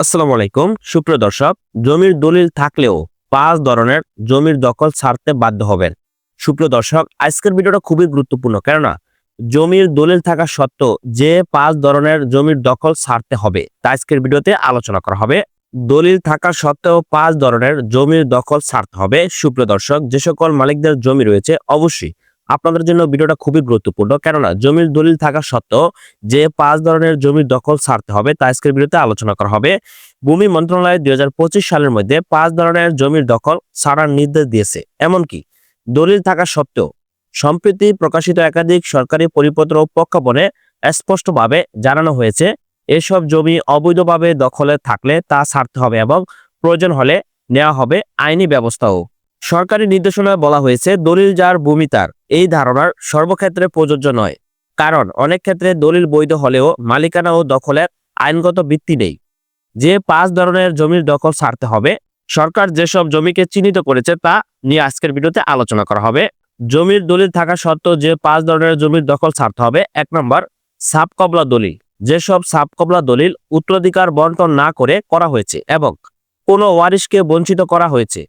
আসসালামু আলাইকুম। সুপ্রিয় দর্শক, জমির দলিল থাকলেও পাঁচ ধরনের জমির দখল ছাড়তে বাধ্য হবেন। সুপ্রিয় দর্শক, আজকের ভিডিওটা খুবই গুরুত্বপূর্ণ। কেননা, জমির দলিল থাকা সত্ত্বেও যে পাঁচ ধরনের জমির দখল ছাড়তে হবে, তা আজকের ভিডিওতে আলোচনা করা হবে। দলিল থাকা সত্ত্বেও পাঁচ ধরনের জমির দখল ছাড়তে হবে। সুপ্রিয় দর্শক, যে সকল মালিকদের জমি রয়েছে, অবশ্যই আপনাদের জন্য ভিডিওটা খুবই গুরুত্বপূর্ণ। কেননা, জমির দলিল থাকা সত্ত্বেও যে পাঁচ ধরনের জমির দখল ছাড়তে হবে তা আজকের ভিডিওতে আলোচনা করা হবে। ভূমি মন্ত্রণালয় দুই হাজার পঁচিশ সালের মধ্যে পাঁচ ধরনের জমির দখল ছাড়ার নির্দেশ দিয়েছে। এমনকি দলিল থাকা সত্ত্বেও সম্প্রতি প্রকাশিত একাধিক সরকারি পরিপত্র প্রজ্ঞাপনে স্পষ্টভাবে জানানো হয়েছে, এসব জমি অবৈধভাবে দখলে থাকলে তা ছাড়তে হবে এবং প্রয়োজন হলে নেওয়া হবে আইনি ব্যবস্থাও। সরকারি নির্দেশনায় বলা হয়েছে, দলিল যার ভূমি তার এই ধারণার সর্বক্ষেত্রে প্রযোজ্য নয়। কারণ অনেক ক্ষেত্রে দলিল বৈধ হলেও মালিকানা ও দখলের আইনগত ভিত্তি নেই। যে পাঁচ ধরনের জমির দখল ছাড়তে হবে, সরকার যেসব জমিকে চিহ্নিত করেছে তা নিয়ে আজকের ভিডিওতে আলোচনা করা হবে। জমির দলিল থাকা সত্ত্বেও যে পাঁচ ধরনের জমির দখল ছাড়তে হবে, এক নম্বর সাবকবলা দলিল। যেসব সাবকবলা দলিল উত্তরাধিকার বন্টন না করে করা হয়েছে এবং কোনো ওয়ারিশকে বঞ্চিত করা হয়েছে।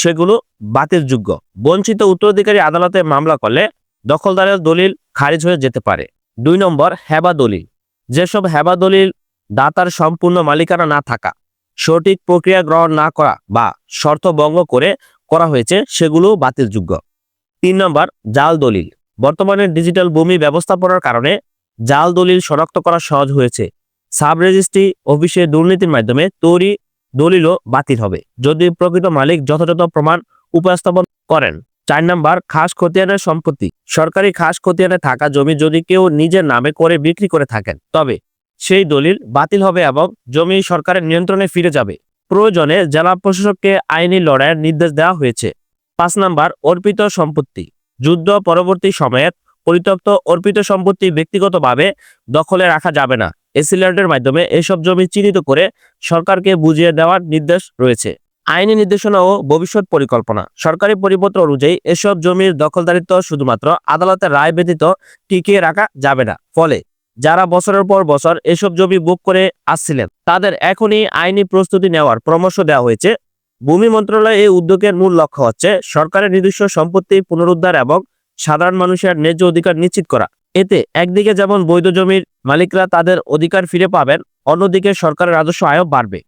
সেগুলো বাতিলযোগ্য বঞ্চিত উত্তরাধিকারী আদালতে মামলা করলে দখলদারের দলিল খারিজ হয়ে যেতে পারে। দুই নম্বর, হেবা দলিল। যেসব হেবা দলিল দাতার সম্পূর্ণ মালিকানা না থাকা, সঠিক প্রক্রিয়া গ্রহণ না করা বা শর্ত ভঙ্গ করে করা হয়েছে, সেগুলো বাতিলযোগ্য তিন নম্বর, জাল দলিল। বর্তমানে ডিজিটাল ভূমি ব্যবস্থাপনার কারণে জাল দলিল শনাক্ত করা সহজ হয়েছে। সাব রেজিস্ট্রি অফিসে দুর্নীতির মাধ্যমে তৈরি দলিলও বাতিল হবে। যদি প্রকৃত মালিক যথাযথ প্রমাণ উপস্থাপন করেন, চার নাম্বার, খাস খতিয়ানের সম্পত্তি। সরকারি খাস খতিয়ানে থাকা জমি যদি কেউ নিজের নামে করে বিক্রি করে থাকেন, তবে সেই দলিল বাতিল হবে এবং জমি সরকারের নিয়ন্ত্রণে ফিরে যাবে। প্রয়োজনে জেলা প্রশাসককে আইনি লড়াইয়ের নির্দেশ দেওয়া হয়েছে। পাঁচ নাম্বার, অর্পিত সম্পত্তি। যুদ্ধ পরবর্তী সময়ে পরিত্যক্ত অর্পিত সম্পত্তি ব্যক্তিগতভাবে দখলে রাখা যাবে না। এসিল্যান্ডের মাধ্যমে এসব জমি চিহ্নিত করে সরকারকে বুঝিয়ে দেওয়ার নির্দেশ রয়েছে। আইনি নির্দেশনা ও ভবিষ্যৎ পরিকল্পনা। সরকারি পরিপত্র অনুযায়ী এসব জমির দখলদারিত্ব শুধুমাত্র আদালতের রায় ব্যতীত টিকিয়ে রাখা যাবে না। ফলে যারা বছরের পর বছর এসব জমি বুক করে আসছিলেন, তাদের এখনই আইনি প্রস্তুতি নেওয়ার পরামর্শ দেওয়া হয়েছে। ভূমি মন্ত্রণালয় এই উদ্যোগের মূল লক্ষ্য হচ্ছে সরকারের নিজস্ব সম্পত্তি পুনরুদ্ধার এবং সাধারণ মানুষের ন্যায্য অধিকার নিশ্চিত করা। এতে একদিকে যেমন বৈধ জমির মালিকরা তাদের অধিকার ফিরে পাবেন, অন্যদিকে সরকারের রাজস্ব আয়ও বাড়বে।